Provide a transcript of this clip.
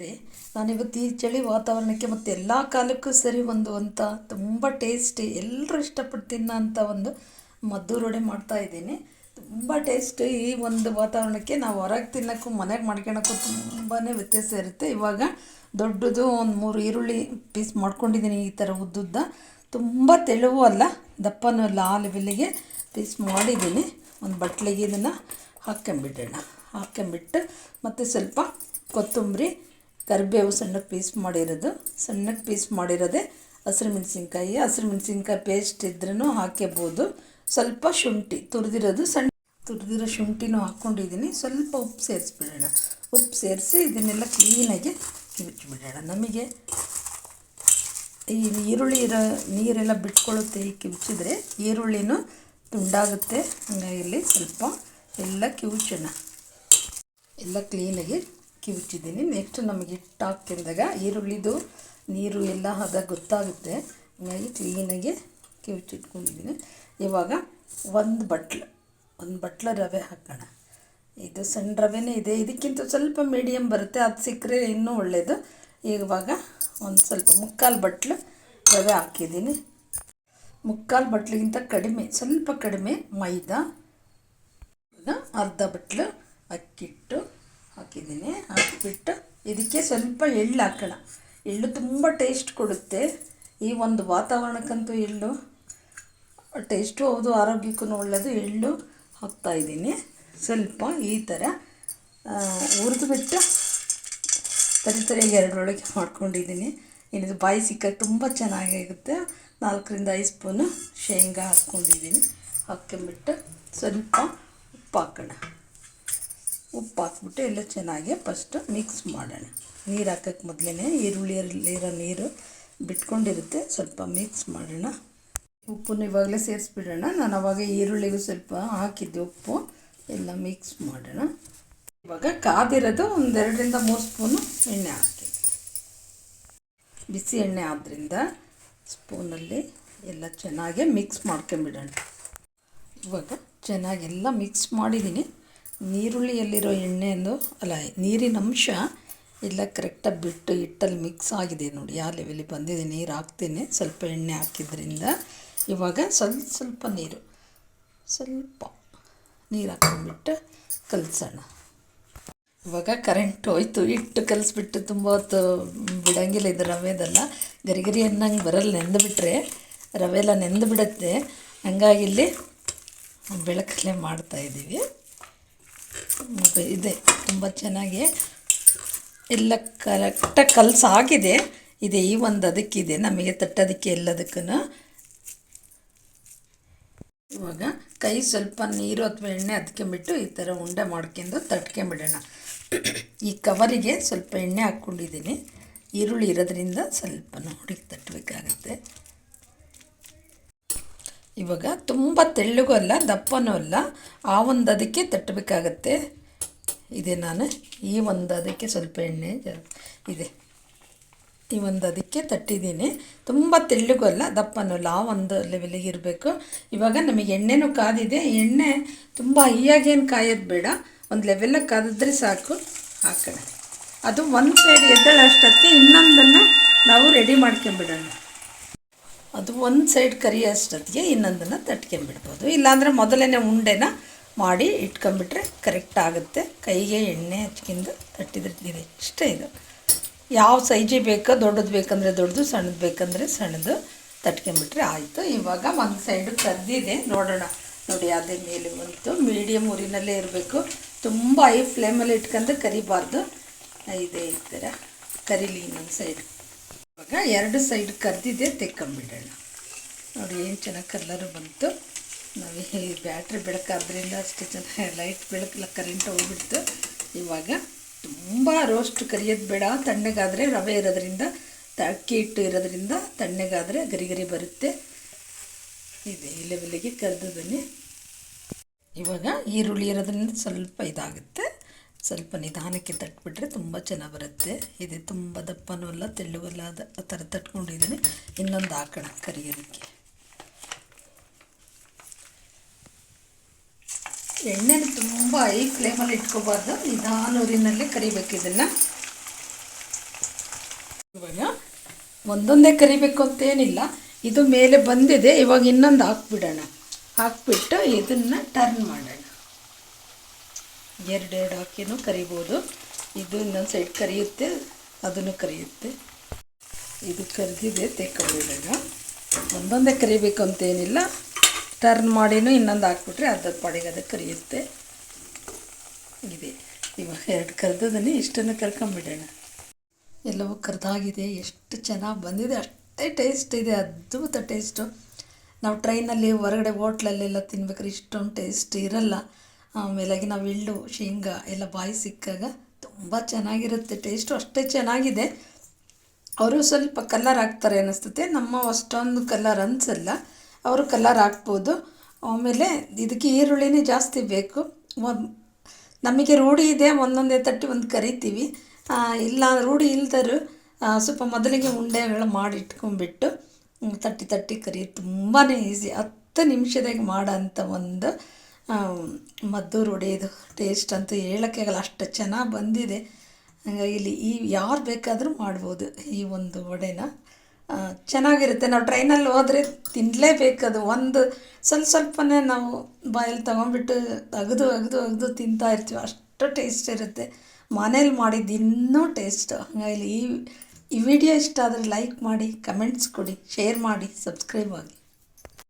ಮತ್ತು ನಾನಿವತ್ತು ಈ ಚಳಿ ವಾತಾವರಣಕ್ಕೆ ಮತ್ತು ಎಲ್ಲ ಕಾಲಕ್ಕೂ ಸರಿ ಹೊಂದುವಂಥ ತುಂಬ ಟೇಸ್ಟಿ ಎಲ್ಲರೂ ಇಷ್ಟಪಟ್ಟು ತಿನ್ನೋಂಥ ಒಂದು ಮದ್ದೂರು ಮಾಡ್ತಾ ಇದ್ದೀನಿ. ತುಂಬ ಟೇಸ್ಟ್ ಈ ಒಂದು ವಾತಾವರಣಕ್ಕೆ ನಾವು ಹೊರಗೆ ತಿನ್ನೋಕ್ಕೂ, ಮನೆಗೆ ಮಾಡ್ಕೊಳಕ್ಕೂ ತುಂಬಾ ವ್ಯತ್ಯಾಸ ಇರುತ್ತೆ. ಇವಾಗ ದೊಡ್ಡದು ಒಂದು ಮೂರು ಈರುಳ್ಳಿ ಪೀಸ್ ಮಾಡ್ಕೊಂಡಿದ್ದೀನಿ ಈ ಥರ ಉದ್ದುದ್ದ. ತುಂಬ ತೆಳುವು ಅಲ್ಲ, ದಪ್ಪನೂ ಅಲ್ಲ ಆ ಲೆವೆಲ್ಲಿಗೆ ಪೀಸ್ ಮಾಡಿದ್ದೀನಿ. ಒಂದು ಬಟ್ಲಿಗೆ ಇದನ್ನು ಹಾಕ್ಕೊಂಬಿಡೋಣ. ಹಾಕ್ಕೊಂಬಿಟ್ಟು ಮತ್ತು ಸ್ವಲ್ಪ ಕೊತ್ತಂಬರಿ ಕರಿಬೇವು ಸಣ್ಣಕ್ಕೆ ಪೀಸ್ ಮಾಡಿರೋದು. ಸಣ್ಣಕ್ಕೆ ಪೀಸ್ ಮಾಡಿರೋದೇ ಹಸಿರು ಮೆಣಸಿನ್ಕಾಯಿ. ಹಸಿರು ಮೆಣಸಿನ್ಕಾಯಿ ಪೇಸ್ಟ್ ಇದ್ರೂ ಹಾಕ್ಕೋಬೋದು ಸ್ವಲ್ಪ ಶುಂಠಿ ತುರಿದಿರೋದು ಸಣ್ಣ ತುರಿದಿರೋ ಶುಂಠಿನೂ ಹಾಕ್ಕೊಂಡಿದ್ದೀನಿ ಸ್ವಲ್ಪ ಉಪ್ಪು ಸೇರಿಸ್ಬಿಡೋಣ. ಉಪ್ಪು ಸೇರಿಸಿ ಇದನ್ನೆಲ್ಲ ಕ್ಲೀನಾಗಿ ಕಿವಿಚ್ಬಿಡೋಣ ನಮಗೆ. ಈ ಈರುಳ್ಳಿ ಇರೋ ನೀರೆಲ್ಲ ಬಿಟ್ಕೊಳ್ಳುತ್ತೆ ಈ ಕಿವಿಚಿದ್ರೆ ಈರುಳ್ಳಿನೂ ತುಂಡಾಗುತ್ತೆ. ಇಲ್ಲಿ ಸ್ವಲ್ಪ ಎಲ್ಲ ಕಿವುಚೋಣ ಎಲ್ಲ ಕ್ಲೀನಾಗಿ ಕಿವುಚಿದ್ದೀನಿ ನೆಕ್ಸ್ಟ್ ನಮಗೆ ಹಿಟ್ಟು ಹಾಕ್ತಿದ್ದಾಗ ಈರುಳ್ಳಿದು, ನೀರು ಎಲ್ಲ ಹದ ಗೊತ್ತಾಗುತ್ತೆ. ಹಾಗಾಗಿ ಕ್ಲೀನಾಗಿ ಕಿವುಚಿಟ್ಕೊಂಡಿದ್ದೀನಿ ಇವಾಗ ಒಂದು ಬಟ್ಲು, ಒಂದು ಬಟ್ಲ ರವೆ ಹಾಕೋಣ. ಇದು ಸಣ್ಣ ರವೆನೇ ಇದೆ. ಇದಕ್ಕಿಂತ ಸ್ವಲ್ಪ ಮೀಡಿಯಮ್ ಬರುತ್ತೆ. ಅದು ಸಿಕ್ಕರೆ ಇನ್ನೂ ಒಳ್ಳೆಯದು ಇವಾಗ ಒಂದು ಸ್ವಲ್ಪ ಮುಕ್ಕಾಲು ಬಟ್ಲು ರವೆ ಹಾಕಿದ್ದೀನಿ. ಮುಕ್ಕಾಲು ಬಟ್ಲಿಗಿಂತ ಕಡಿಮೆ, ಸ್ವಲ್ಪ ಕಡಿಮೆ ಮೈದಾ, ಅರ್ಧ ಬಟ್ಲು ಅಕ್ಕಿಟ್ಟು ಹಾಕಿದ್ದೀನಿ. ಹಾಕಿಬಿಟ್ಟು ಇದಕ್ಕೆ ಸ್ವಲ್ಪ ಎಳ್ಳು ಹಾಕೋಣ. ಎಳ್ಳು ತುಂಬ ಟೇಸ್ಟ್ ಕೊಡುತ್ತೆ. ಈ ಒಂದು ವಾತಾವರಣಕ್ಕಂತೂ ಎಳ್ಳು ಟೇಸ್ಟು ಹೌದು, ಆರೋಗ್ಯಕ್ಕೂ ಒಳ್ಳೆಯದು ಎಳ್ಳು ಹಾಕ್ತಾಯಿದ್ದೀನಿ ಸ್ವಲ್ಪ ಈ ಥರ ಹುರಿದ್ಬಿಟ್ಟು ತರಿ ತರಿಯಾಗಿ ಎರಡರೊಳಗೆ ಮಾಡ್ಕೊಂಡಿದ್ದೀನಿ. ಏನಿದು ಬಾಯಿ ಸಿಕ್ಕ ತುಂಬ ಚೆನ್ನಾಗಿರುತ್ತೆ. ನಾಲ್ಕರಿಂದ ಐದು ಸ್ಪೂನು ಶೇಂಗಾ ಹಾಕ್ಕೊಂಡಿದ್ದೀನಿ. ಹಾಕ್ಕೊಂಬಿಟ್ಟು ಸ್ವಲ್ಪ ಉಪ್ಪು ಹಾಕೋಣ. ಉಪ್ಪು ಹಾಕ್ಬಿಟ್ಟು ಎಲ್ಲ ಚೆನ್ನಾಗಿ ಫಸ್ಟು ಮಿಕ್ಸ್ ಮಾಡೋಣ. ನೀರು ಹಾಕೋಕ್ಕೆ ಮೊದಲೇ ಈರುಳ್ಳಿಯಲ್ಲಿರೋ ನೀರು ಬಿಟ್ಕೊಂಡಿರುತ್ತೆ, ಸ್ವಲ್ಪ ಮಿಕ್ಸ್ ಮಾಡೋಣ. ಉಪ್ಪನ್ನು ಇವಾಗಲೇ ಸೇರಿಸ್ಬಿಡೋಣ. ನಾನು ಅವಾಗ ಈರುಳ್ಳಿಗೂ ಸ್ವಲ್ಪ ಹಾಕಿದ್ದೆ ಉಪ್ಪು, ಎಲ್ಲ ಮಿಕ್ಸ್ ಮಾಡೋಣ. ಇವಾಗ ಕಾದಿರೋದು ಒಂದೆರಡರಿಂದ ಮೂರು ಸ್ಪೂನು ಎಣ್ಣೆ ಹಾಕಿ. ಬಿಸಿ ಎಣ್ಣೆ ಆದ್ದರಿಂದ ಸ್ಪೂನಲ್ಲಿ ಎಲ್ಲ ಚೆನ್ನಾಗೆ ಮಿಕ್ಸ್ ಮಾಡ್ಕೊಂಬಿಡೋಣ ಇವಾಗ ಚೆನ್ನಾಗಿ ಎಲ್ಲ ಮಿಕ್ಸ್ ಮಾಡಿದ್ದೀನಿ. ನೀರುಳ್ಳಿಯಲ್ಲಿರೋ ಎಣ್ಣೆಯನ್ನು ಅಲ್ಲ, ನೀರಿನ ಅಂಶ ಎಲ್ಲ ಕರೆಕ್ಟಾಗಿ ಬಿಟ್ಟು ಹಿಟ್ಟಲ್ಲಿ ಮಿಕ್ಸ್ ಆಗಿದೆ ನೋಡಿ. ಆ ಲೆವೆಲಿಗೆ ಬಂದಿದೆ. ನೀರು ಹಾಕ್ತೀನಿ. ಸ್ವಲ್ಪ ಎಣ್ಣೆ ಹಾಕಿದ್ರಿಂದ ಇವಾಗ ಸ್ವಲ್ಪ ಸ್ವಲ್ಪ ನೀರು. ಸ್ವಲ್ಪ ನೀರು ಹಾಕೊಂಡ್ಬಿಟ್ಟು ಕಲಸೋಣ. ಇವಾಗ ಕರೆಂಟ್ ಹೋಯ್ತು. ಹಿಟ್ಟು ಕಲಿಸ್ಬಿಟ್ಟು ತುಂಬ ಹೊತ್ತು ಬಿಡೋಂಗಿಲ್ಲ. ಇದು ರವೆದೆಲ್ಲ. ಗರಿ ಗರಿ ಅನ್ನಂಗೆ ಬರಲ್ಲ. ನೆಂದುಬಿಟ್ರೆ ರವೆ ಎಲ್ಲ ನೆಂದು ಬಿಡುತ್ತೆ. ಹಂಗಾಗಿ ಇಲ್ಲಿ ಬೆಳಕಲ್ಲೇ ಮಾಡ್ತಾಯಿದ್ದೀವಿ ಇದೆ, ತುಂಬ ಚೆನ್ನಾಗಿ. ಎಲ್ಲ ಕರೆಕ್ಟಾಗಿ ಕಲಸಾಗಿದೆ. ಇದೆ ಈ ಒಂದು ಅದಕ್ಕಿದೆ, ನಮಗೆ ತಟ್ಟೋದಕ್ಕೆ ಎಲ್ಲದಕ್ಕೂ ಇವಾಗ ಕೈ ಸ್ವಲ್ಪ ನೀರು ಅಥವಾ ಎಣ್ಣೆ ಹತ್ಕೊಂಬಿಟ್ಟು ಈ ಥರ ಉಂಡೆ ಮಾಡ್ಕೊಂಡು ತಟ್ಕೊಂಬಿಡೋಣ ಈ ಕವರಿಗೆ ಸ್ವಲ್ಪ ಎಣ್ಣೆ ಹಾಕ್ಕೊಂಡಿದ್ದೀನಿ. ಈರುಳ್ಳಿ ಇರೋದ್ರಿಂದ ಸ್ವಲ್ಪ ನೋಡಿ ತಟ್ಟಬೇಕಾಗತ್ತೆ ಇವಾಗ ತುಂಬ ತೆಳ್ಳಗೂ ಅಲ್ಲ, ದಪ್ಪನೂ ಅಲ್ಲ. ಆ ಒಂದು ಅದಕ್ಕೆ ತಟ್ಟಬೇಕಾಗತ್ತೆ. ಇದೆ ನಾನು. ಈ ಒಂದು ಅದಕ್ಕೆ ಸ್ವಲ್ಪ ಎಣ್ಣೆ ಇದೆ. ಈ ಒಂದು ಅದಕ್ಕೆ ತಟ್ಟಿದ್ದೀನಿ. ತುಂಬ ತೆಳ್ಳಗೂ ಅಲ್ಲ, ದಪ್ಪನೂ ಅಲ್ಲ. ಆ ಒಂದು ಲೆವೆಲಿಗೆ ಇರಬೇಕು. ಇವಾಗ ನಮಗೆ ಎಣ್ಣೆನೂ ಕಾದಿದೆ. ಎಣ್ಣೆ ತುಂಬ ಹೈಯಾಗೇನು ಕಾಯೋದು ಬೇಡ. ಒಂದು ಲೆವೆಲ್ಲ ಕಾದಿದ್ರೆ ಸಾಕು. ಹಾಕೋಣ. ಅದು ಒಂದು ಸೈಡ್ ಅಷ್ಟೊತ್ತಿಗೆ ಇನ್ನೊಂದನ್ನು ನಾವು ರೆಡಿ ಮಾಡ್ಕೊಂಬಿಡೋಣ. ಅದು ಒಂದು ಸೈಡ್ ಕರಿಯೋಷ್ಟೊತ್ತಿಗೆ ಇನ್ನೊಂದನ್ನು ತಟ್ಕೊಂಬಿಡ್ಬೋದು ಇಲ್ಲಾಂದರೆ ಮೊದಲನೇ ಉಂಡೆನ ಮಾಡಿ ಇಟ್ಕೊಂಬಿಟ್ರೆ ಕರೆಕ್ಟ್ ಆಗುತ್ತೆ. ಕೈಗೆ ಎಣ್ಣೆ ಹಚ್ಕೊಂಡು ತಟ್ಟಿದ್ರೆ ಇಷ್ಟೇ ಇದು. ಯಾವ ಸೈಜಿ ಬೇಕೋ ದೊಡ್ಡದು ಬೇಕಂದರೆ ದೊಡ್ಡದು, ಸಣ್ಣದು ಬೇಕಂದರೆ ಸಣ್ಣದು ತಟ್ಕೊಂಬಿಟ್ರೆ ಆಯಿತು. ಇವಾಗ ಒಂದು ಸೈಡು ಕದ್ದಿದೆ ನೋಡೋಣ. ನೋಡಿ, ಅದೇ ಮೇಲೆ ಬಂತು. ಮೀಡಿಯಮ್ ಊರಿನಲ್ಲೇ ಇರಬೇಕು. ತುಂಬ ಐ ಫ್ಲೇಮಲ್ಲಿ ಇಟ್ಕೊಂಡು ಕರಿಬಾರ್ದು. ಇದೇ ಈ ಥರ ಕರೀಲಿ ಇನ್ನೊಂದು ಸೈಡ್ ಎರಡು ಸೈಡ್ ಕರೆದಿದ್ದೆ ತೆಕ್ಕೊಂಬಿಡೋಣ ನೋಡಿ ಏನು ಚೆನ್ನಾಗಿ ಕಲರು ಬಂತು. ನಾವು ಈ ಬ್ಯಾಟ್ರಿ ಬೆಳಕಾದ್ರಿಂದ ಅಷ್ಟು ಚೆನ್ನಾಗಿ ಲೈಟ್ ಬೆಳಕಲ್ಲ ಕರೆಂಟ್ ಹೋಗ್ಬಿಡ್ತು. ಇವಾಗ ತುಂಬ ರೋಸ್ಟ್ ಕರಿಯೋದು ಬೇಡ. ತಣ್ಣಗಾದರೆ ರವೆ ಇರೋದ್ರಿಂದ ಅಕ್ಕಿ ಹಿಟ್ಟು ಇರೋದ್ರಿಂದ ತಣ್ಣಗಾದರೆ ಗರಿಗರಿ ಗರಿ ಬರುತ್ತೆ. ಇದೆ, ಈ ಲೆವೆಲಿಗೆ ಬನ್ನಿ. ಇವಾಗ ಈರುಳ್ಳಿ ಇರೋದ್ರಿಂದ ಸ್ವಲ್ಪ ಇದಾಗುತ್ತೆ. ಸ್ವಲ್ಪ ನಿಧಾನಕ್ಕೆ ತಟ್ಬಿಟ್ರೆ ತುಂಬ ಚೆನ್ನಾಗಿ ಬರುತ್ತೆ. ಇದೆ ತುಂಬ ದಪ್ಪನೂ ಅಲ್ಲ ಅದು ಆ ಥರ ತಟ್ಕೊಂಡಿದ್ದೀನಿ. ಇನ್ನೊಂದು ಹಾಕೋಣ ಕರಿಯೋದಕ್ಕೆ. ಎಣ್ಣೆನ ತುಂಬ ಹೈ ಫ್ಲೇಮಲ್ಲಿ ಇಟ್ಕೋಬಾರ್ದು. ನಿಧಾನ ಊರಿನಲ್ಲಿ ಕರಿಬೇಕು ಇದನ್ನು. ಒಂದೊಂದೇ ಕರಿಬೇಕು ಅಂತೇನಿಲ್ಲ. ಇದು ಮೇಲೆ ಬಂದಿದೆ, ಇವಾಗ ಇನ್ನೊಂದು ಹಾಕ್ಬಿಡೋಣ. ಹಾಕ್ಬಿಟ್ಟು ಇದನ್ನು ಟರ್ನ್ ಮಾಡೋಣ. ಎರಡೆರಡು ಹಾಕಿನೂ ಕರಿಬೋದು. ಇದು ಇನ್ನೊಂದು ಸೈಡ್ ಕರಿಯುತ್ತೆ, ಅದನ್ನು ಕರಿಯುತ್ತೆ. ಇದು ಕರಿದಿದೆ ತೆಕ್ಕೊಂಬಿಡೋಣ ಒಂದೊಂದೇ ಕರಿಬೇಕು ಅಂತೇನಿಲ್ಲ ಟರ್ನ್ ಮಾಡಿನೂ ಇನ್ನೊಂದು ಹಾಕ್ಬಿಟ್ರೆ ಅರ್ಧದ ಪಾಡಿಗೆ ಅದು ಕರಿಯುತ್ತೆ. ಇದೆ. ಇವಾಗ ಎರಡು ಕರೆದದನ್ನೇ ಇಷ್ಟನ್ನು ಕರ್ಕೊಂಬಿಡೋಣ. ಎಲ್ಲವೂ ಕರೆದಾಗಿದೆ. ಎಷ್ಟು ಚೆನ್ನಾಗಿ ಬಂದಿದೆ. ಅಷ್ಟೇ ಟೇಸ್ಟ್ ಇದೆ. ಅದ್ಭುತ ಟೇಸ್ಟು ನಾವು ಟ್ರೈನಲ್ಲಿ ಹೊರಗಡೆ ಹೋಟ್ಲಲ್ಲೆಲ್ಲ ತಿನ್ಬೇಕಾದ್ರೆ ಇಷ್ಟೊಂದು ಟೇಸ್ಟ್ ಇರಲ್ಲ. ಆಮೇಲಾಗಿ ನಾವು ಎಳ್ಳು ಶೇಂಗಾ ಎಲ್ಲ ಬಾಯಿ ಸಿಕ್ಕಾಗ ತುಂಬ ಚೆನ್ನಾಗಿರುತ್ತೆ ಟೇಸ್ಟು ಅಷ್ಟೇ ಚೆನ್ನಾಗಿದೆ. ಅವರು ಸ್ವಲ್ಪ ಕಲರ್ ಹಾಕ್ತಾರೆ ಅನ್ನಿಸ್ತತೆ ನಮ್ಮ ಅಷ್ಟೊಂದು ಕಲರ್ ಅನಿಸಲ್ಲ. ಅವರು ಕಲರ್ ಹಾಕ್ಬೋದು. ಆಮೇಲೆ ಇದಕ್ಕೆ ಈರುಳ್ಳಿನೇ ಜಾಸ್ತಿ ಬೇಕು. ನಮಗೆ ರೂಢಿ ಇದೆ, ಒಂದೊಂದೇ ತಟ್ಟಿ ಒಂದು ಕರಿತೀವಿ. ಇಲ್ಲ, ರೂಢಿ ಇಲ್ದರು ಸ್ವಲ್ಪ ಮೊದಲಿಗೆ ಉಂಡೆಗಳು ಮಾಡಿ ಇಟ್ಕೊಂಡ್ಬಿಟ್ಟು ತಟ್ಟಿ ತಟ್ಟಿ ಕರಿ ತುಂಬಾ ಈಸಿ ಹತ್ತು ನಿಮಿಷದಾಗ ಮಾಡೋಂಥ ಒಂದು ಆ, ಮದ್ದೂರು ಒಡೆಯೋದು ಟೇಸ್ಟ್ ಅಂತೂ ಹೇಳೋಕ್ಕೆ ಆಗಲ್ಲ ಅಷ್ಟು ಚೆನ್ನಾಗಿ ಬಂದಿದೆ. ಹಾಗಾಗಿ ಇಲ್ಲಿ ಈ ಯಾರು ಬೇಕಾದರೂ ಮಾಡ್ಬೋದು ಈ ಒಂದು ವಡೆನ. ಚೆನ್ನಾಗಿರುತ್ತೆ. ನಾವು ಟ್ರೈನಲ್ಲಿ ಹೋದರೆ ತಿನ್ನಲೇಬೇಕದು ಒಂದು ಸ್ವಲ್ಪ ಸ್ವಲ್ಪನೇ ನಾವು ಬಾಯಲ್ಲಿ ತೊಗೊಂಡ್ಬಿಟ್ಟು ಅಗದು ಅಗದು ಅಗದು ತಿಂತಾ ಇರ್ತೀವಿ. ಅಷ್ಟು ಟೇಸ್ಟ್ ಇರುತ್ತೆ. ಮನೇಲಿ ಮಾಡಿದ್ದು ಇನ್ನೂ ಟೇಸ್ಟು ಹಾಗಾಗಿ ಈ ಈ ವಿಡಿಯೋ ಇಷ್ಟ ಆದರೆ ಲೈಕ್ ಮಾಡಿ ಕಮೆಂಟ್ಸ್ ಕೊಡಿ ಶೇರ್ ಮಾಡಿ ಸಬ್ಸ್ಕ್ರೈಬ್ ಆಗಿ.